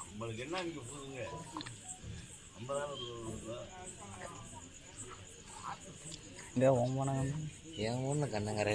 நம்மளுக்கு என்ன இங்கே போதுங்க ஐம்பதாயிரம் ஏன் ஒன்று கண்ணங்கரை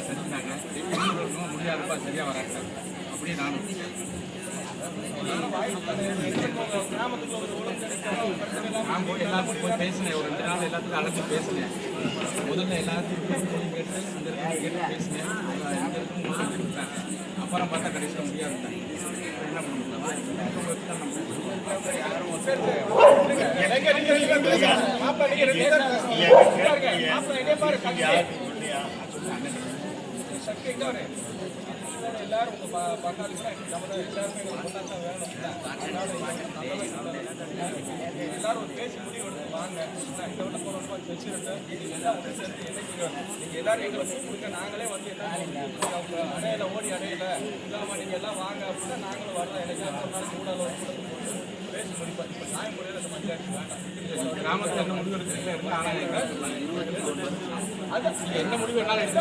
செஞ்சுட்டாங்க வெளியூர்ல இருக்கவங்க முடியாதப்பா சரியா வராங்க அப்படியே நானும் நான் போய் எல்லாத்துக்கும் போய் பேசினேன் ஒரு ரெண்டு நாள் எல்லாத்துக்கும் அழைச்சி பேசினேன் முதல்ல எல்லாத்துக்கும் கேட்டு இந்த இடத்துல கேட்டு பேசினேன் அப்புறம் பார்த்தா கடைசியில் முடியாதுட்டாங்க என்ன பண்ண எல்லாரும் உங்க பங்காளி எல்லாரும் பேசி முடிவு வாங்க இந்த விட போறோம் எல்லாம் ஒன்று சேர்த்து என்னைக்கு நீங்க எல்லாரும் எங்களை கூப்பிடுங்க நாங்களே வந்து என்ன அடையில ஓடி அடையில இல்லாமல் நீங்க எல்லாம் வாங்க அப்படின்னா நாங்களும் வரல எனக்கு ஒரு கூட கிராமத்தில் என்ன முடிவு எடுக்கிறீங்களா இருந்தால் ஆனால் என்ன முடிவு வேணாலும்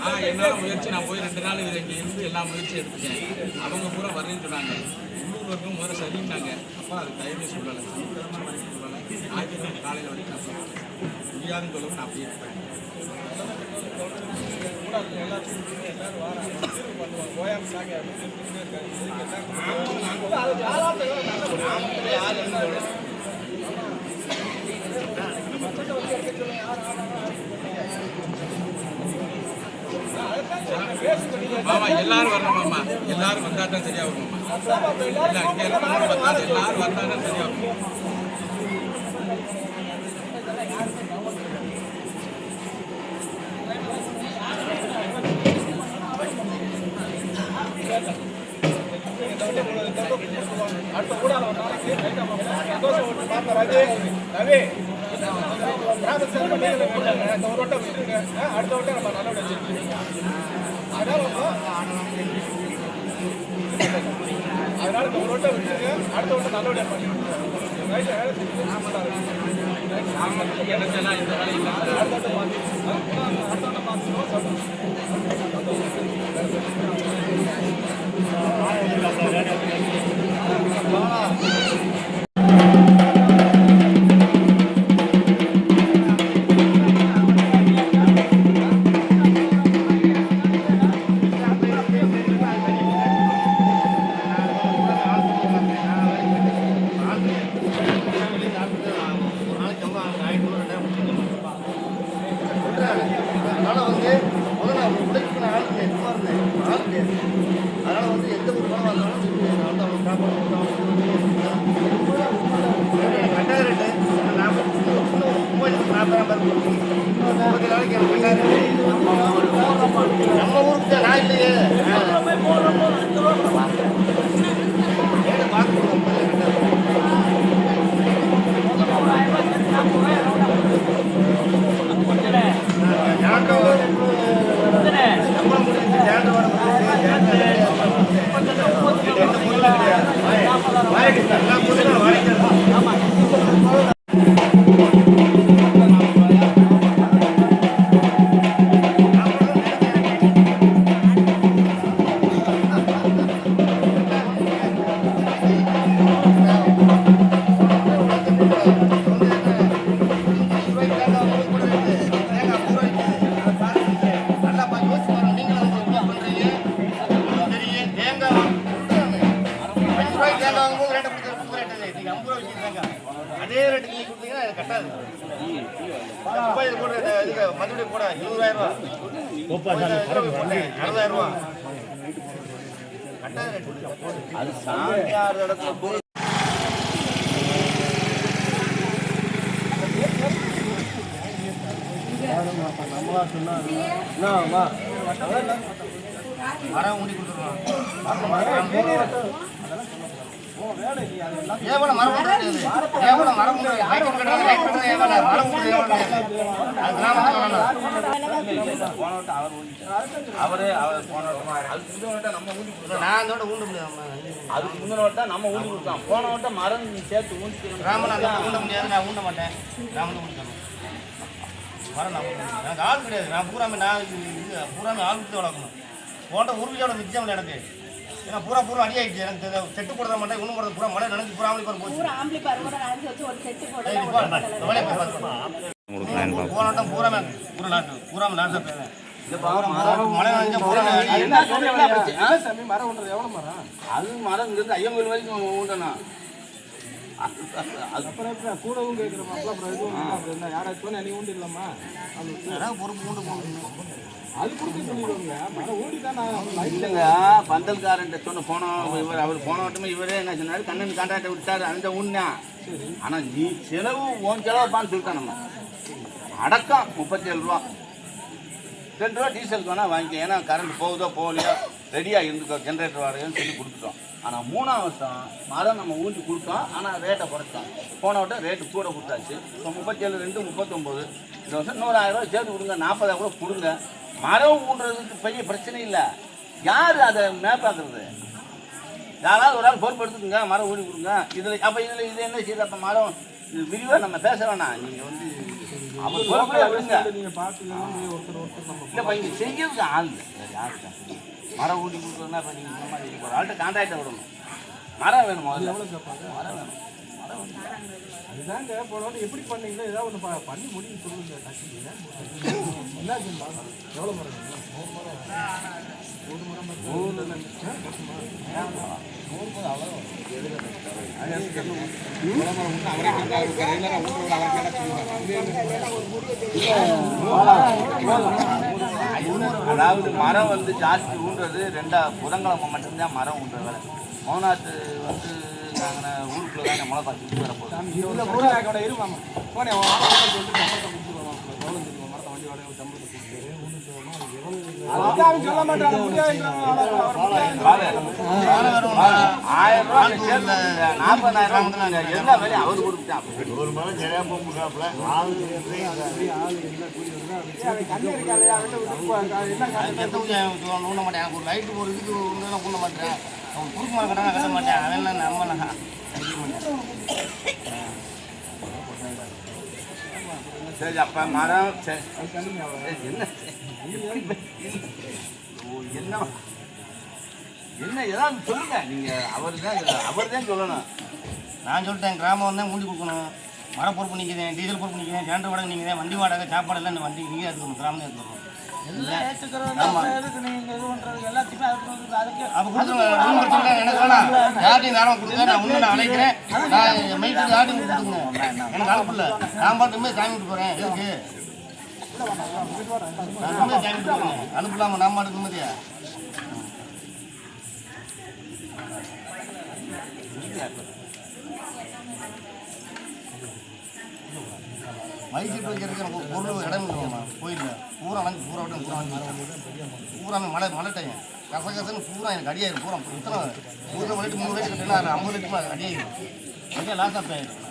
ஆ என்னோட முயற்சி நான் போய் ரெண்டு நாள் இதில் இங்கே இருந்து எல்லா முயற்சியும் எடுத்துட்டேன் அவங்க பூரா வரேன்னு சொன்னாங்க உள்ளூர் வரைக்கும் முதல்ல சரின்னாங்க அப்பா அது டைமே சொல்லலை சீக்கிரமாக வரைக்கும் சொல்லலை ஆயிரத்தி காலையில் வரைக்கும் நான் சொல்லுவேன் முடியாதுன்னு சொல்லவும் நான் அப்படியே மாமா எல்லாரும் வரணும் மாமா எல்லாரும் வந்தா தான் சரியாகும் மாமா இல்லை இங்க இருக்கவங்க வந்தா எல்லாரும் வந்தா தான் அடுத்த கூட நாளைக்கு ரவி கிராமத்தில் இந்த ஒரு வட்டம் இருங்க அடுத்த வட்டம் நம்ம நல்லபடியாக அதனால அதனால இந்த ஒரு வட்டம் விட்டுருங்க அடுத்த வட்டம் நல்லபடியாக இந்த வேலை இல்லை அடுத்த வட்டம் பார்த்து அடுத்த வட்டம் சொல்லுங்கள் தேங்காய் வாங்கும்போது ரேட்டை கொடுத்து கொடுத்துருவான் ஏவல மரம் ஊண்டுறது மரம் ஊண்டுறது லைட் அது அவர் போன அதுக்கு முந்தின வட்டம் நம்ம ஊண்டி கொடுத்தோம் நான் அதோட ஊண்ட முடியாது அதுக்கு முந்தின வட்டம் நம்ம ஊண்டி கொடுத்தோம் போன வட்டம் மரம் சேர்த்து ஊண்டி ராமன் ஊண்ட முடியாது நான் ஊண்ட மாட்டேன் ராமன் ஊண்டணும் மரம் நான் எனக்கு ஆள் கிடையாது நான் பூராமே நான் இது பூராமே ஆள் கொடுத்து வளர்க்கணும் போன்ற உறுதியோட மிச்சம் இல்லை எனக்கு ஏன்னா பூரா பூரா அடி ஆயிடுச்சு. எனக்கு. செட்டு போடுற மாட்டேன் ஒன்றும் போடுறது பூரா மழை நினைச்சு பூரா ஆம்பளை போச்சு. பூரா ஆம்பளை பருவம் நினைச்சு வச்சு ஒரு செட்டு போட்டு ஏய், போ, போ, எவ்வளோ பேர். பூரா நாட்டு பூராமே நாட்டு போயிருந்தேன் மழை நினைச்சா பூரா சாமி மரம் அது மரம் இங்கிருந்து ஐயம்பது வரைக்கும் ஊண்டணும். அப்புறம் எப்படி கூடவும் கேட்குறோம் அப்புறம் இல்லை. அப்புறம் என்ன? யாராச்சும் நீ ஊண்டிடலாமா? ஏதாவது பொறுப்பு போகணும் அது கொடுக்க சொல்லிடுவாங்க. மரம் ஊடி தான் நான் இல்லைங்க பந்தல்காரன்ட்ட சொன்ன போன இவர் அவர் போன வட்டமே இவரே என்ன சொன்னாரு? கண்ணன் கான்ட்ராக்டை விட்டாரு அந்த உண்மை ஆனால் நீ செலவு உன் செலவுப்பான்னு சொல்லிட்டோம் நம்ம. அடக்கம் முப்பத்தேழு ரூபா. ரெண்டு ரூபா டீசலுக்கு வேணால் வாங்கிக்க. ஏன்னா கரண்ட் போகுதோ போகலையோ ரெடியாக இருந்துக்கோ ஜென்ரேட்டர் வாடகைன்னு சொல்லி கொடுத்துட்டோம். ஆனால் மூணாம் வருஷம் மரம் நம்ம ஊண்டி கொடுத்தோம் ஆனால் ரேட்டை குறைச்சோம் போன வட்டம் ரேட்டு கூட கொடுத்தாச்சு. இப்போ முப்பத்தேழு ரெண்டு முப்பத்தொம்போது. இந்த வருஷம் நூறாயிரம் ரூபாய் சேர்த்து கொடுங்க நாற்பதாயிரம் கூட கொடுங்க. மரம் ஊன்றதுக்கு பெரிய பிரச்சனை இல்லை. யார் அதை மேப்பாக்குறது? யாராவது ஒரு ஆள் பொறுப்பு எடுத்துக்கோங்க மரம் ஊடி கொடுங்க. இதில் அப்போ இதில் இது என்ன செய்யுது? அப்போ மரம் இது விரிவாக நம்ம பேச வேணாம். நீங்கள் வந்து அவர் பொறுப்பை விடுங்க இல்லைப்பா இங்கே செய்யறதுக்கு ஆள் இல்லை யாருக்கு மரம் ஊட்டி கொடுக்குறதுனா இப்போ நீங்கள் மாதிரி ஒரு ஆள்கிட்ட கான்ட்ராக்டை விடணும். மரம் வேணும் முதல்ல. எவ்வளோ கேட்பாங்க மரம் வேணும். அதுதாங்க போன வாட்டி எப்படி பண்ணீங்களோ ஏதாவது ஒன்று பண்ணி முடியும் சொல்லுங்க என்ன எவ்வளோ மரம்? நூறு மரம் நூறு மரம். நூறு. பத்து மரம். அதாவது மரம் வந்து ஜாஸ்தி ஊன்றது ரெண்டா புதன்கிழமை மட்டும்தான் மரம் ஊன்ற வேலை. மௌனாத்து வந்து நாங்கள் ஊருக்குள்ளே தான் மிளகா சுற்றி வரப்போகுது. ஆயிரம் ரூபாய். நாற்பதாயிரம் ரூபாய் எல்லா வேலையும் அவர் கொடுத்துட்டான் ஒரு மரம் சரியா போக முடியாப்புல ஆள் ஊன மாட்டேன் ஒரு லைட்டு ஒரு இதுக்கு ஒன்று ஊன மாட்டேன் அவன் குறுக்கு மரம் கட்டாங்க கட்ட மாட்டேன் அவன் நம்மலாம் சரி அப்ப மரம் சரி. என்ன ஓ, என்ன? என்ன ஏதாவது சொல்லுங்க. நீங்க அவர் தான் அவர் தான் சொல்லணும். நான் சொல்லிட்டேன் கிராமம் தான் மூடி கொடுக்கணும். மரம் பொறுப்பு நிற்கிறேன் டீசல் பொறுப்பு நிற்கிறேன் ஜென்டர் வாடகை நிற்கிறேன் வண்டி வாடகை சாப்பாடு எல்லாம் இந்த வண்டி நீங்கள் எடுத்துக்கணும் கிராமம் தான் எடுத்துக்கணும் கொடுங்க நான் ஒன்று நான் அழைக்கிறேன். நான் மைசீட்டு வைக்கிறதுக்கு ஒரு பொருள் இடம் இல்லைம்மா கோயிலில். பூரா வந்து பூரா விட்டு பூரா வந்து பூராமே மழை மழை டைம். கச கசன்னு பூரா எனக்கு அடியாயிரும் பூரா. இத்தனை பூரா மணிட்டு மூணு வயசு கட்டினா அது ஐம்பது லிட்டர் அடியாயிரும் அடியா லாஸ் ஆஃப் ஆயிரும்?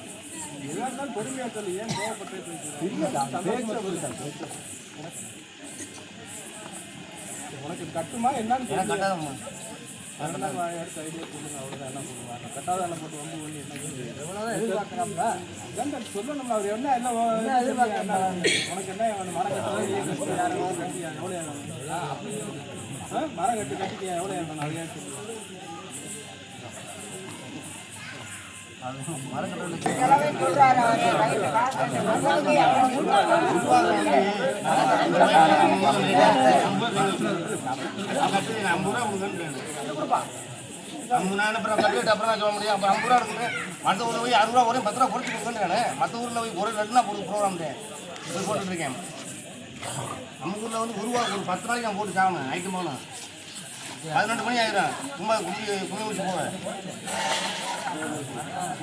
உனக்கு கட்டுமா என்னன்னு. கட்டாதம்மா அதெல்லாம் எடுத்து idea சொல்லுங்க. அவ்வளவுதான் என்ன சொல்லுவாங்க. கட்டாத எல்லாம் போட்டு வம்பு பண்ணி என்ன? எதிர்பார்க்கறாப்ல. அதான் சொல்லணும்ல, அவர் என்ன என்ன என்ன எதிர்பார்க்க என்ன உனக்கு என்ன? மரம் கட்டுறது, நீ கட்டி, யாரை வேணும் கட்டி, எவ்வளோ? மரம் கட்டி கட்டிக்க எவ்வளோ வேணும்? அப்புறம் கட்டிட்டு அப்புறம் நான் சொல்ல முடியும் அப்புறம் ஐம்பது ரூபா எடுத்துட்டு மற்ற ஊரில் போய் அறுபது ரூபா வரையும் பத்து ரூபா குறைச்சி கொடுக்குறேன் மற்ற ஊரில் போய் ஒரு ரெண்டு நாள் போட்டு ப்ரோக்ராம் போய் போட்டுட்டு இருக்கேன் நம்ம ஊரில் வந்து ஒரு ரூபா ஒரு பத்து ரூபாய்க்கு நான் போட்டு சாகணும் நைட்டு போகணும் பதினெட்டு மணி ஆயிடும் சும்மா குடி குடி முடிச்சு போவேன்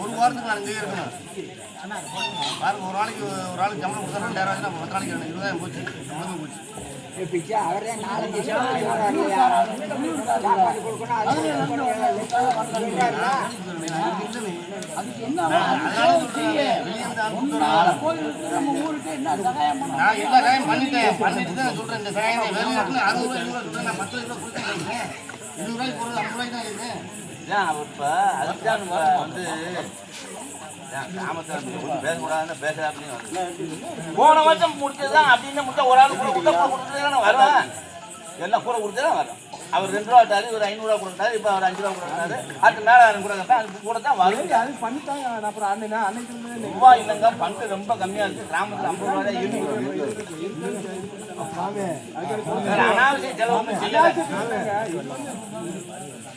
ஒரு வாரத்துக்கு நான் இங்கேயே இருக்கணும். பாருங்க ஒரு நாளைக்கு ஒரு நாளைக்கு சம்பளம் கொடுத்தா ரெண்டாயிரம் ஆச்சுன்னா பத்து நாளைக்கு ரெண்டு இருபதாயிரம் போச்சு. சம்பளமே போச்சு. நான் எல்லா காயம் பண்ணிட்டேன் பண்ணிட்டு தான் இந்த அறுபது ரூபாய் ரூபாய் நான் பத்து ரூபாய் கொடுத்துருக்கேன் இருபது ரூபாய்க்கு ஐம்பது ரூபாய்க்கு தான் இருக்கேன் ஏன் இப்போ அதுதான் வந்து பேசக்கூடாதுன்னு பேச அப்படின்னு போன வருஷம் முடிச்சதுதான் அப்படின்னு முடிச்சா ஒரு ஆள் கூட கூட கொடுத்துதான் வருவேன். எல்லாம் கூட கொடுத்து தான் வரும். அவர் ரெண்டு ரூபா விட்டாரு ஒரு ஐநூறுரூவா கொடுத்தாரு இப்போ அவர் அஞ்சு ரூபா கொடுத்தாரு. அடுத்த மேலே யாரும் கூட கேட்டா அது கூட தான் வரும். அது பண்ணிட்டாங்க. அப்புறம் அன்னைக்கு அன்னைக்கு ரூபா இல்லைங்க பங்கு ரொம்ப கம்மியாக இருக்குது கிராமத்தில் ஐம்பது ரூபா தான் இருக்கு. வேற அனாவசிய செலவு ஒன்றும் செய்யலை வரி வரலன்னா அப்புறம் மீதி இருக்குதா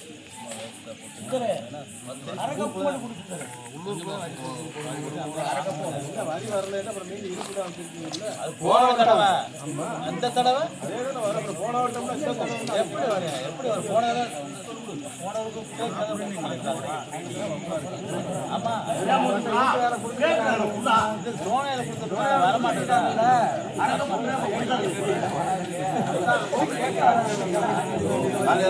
வச்சிருக்கீங்கல்ல போன தடவை. அந்த தடவை? போன தடவை எப்படி வரும் எப்படி வரும் போன ஆமா சோனையில கொடுத்து வர அது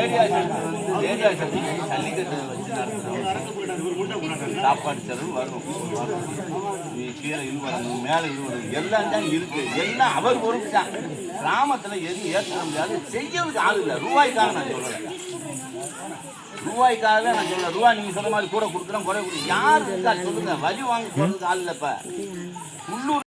ஏரியா ஏரியா ஜல்லிக்கட்டு வச்சு நடத்துறோம். சாப்பாடு செலவு வரும். கீழே இழுவறது மேலே இருவரும் எல்லாம் தான் இருக்கு. எல்லாம் அவர் பொறுப்பு தான் கிராமத்தில் எதுவும் ஏற்ற முடியாது செய்யறதுக்கு ஆள் இல்லை. ரூபாய்க்காக நான் சொல்கிறேன் ரூபாய்க்காக நான் சொல்லல. ரூபாய் நீங்கள் சொன்ன மாதிரி கூட கொடுக்குறோம் குறை கொடுக்குறோம் யார் இருக்கா சொல்லுங்க. வரி வாங்க போகிறதுக்கு ஆள் இல்லைப்பா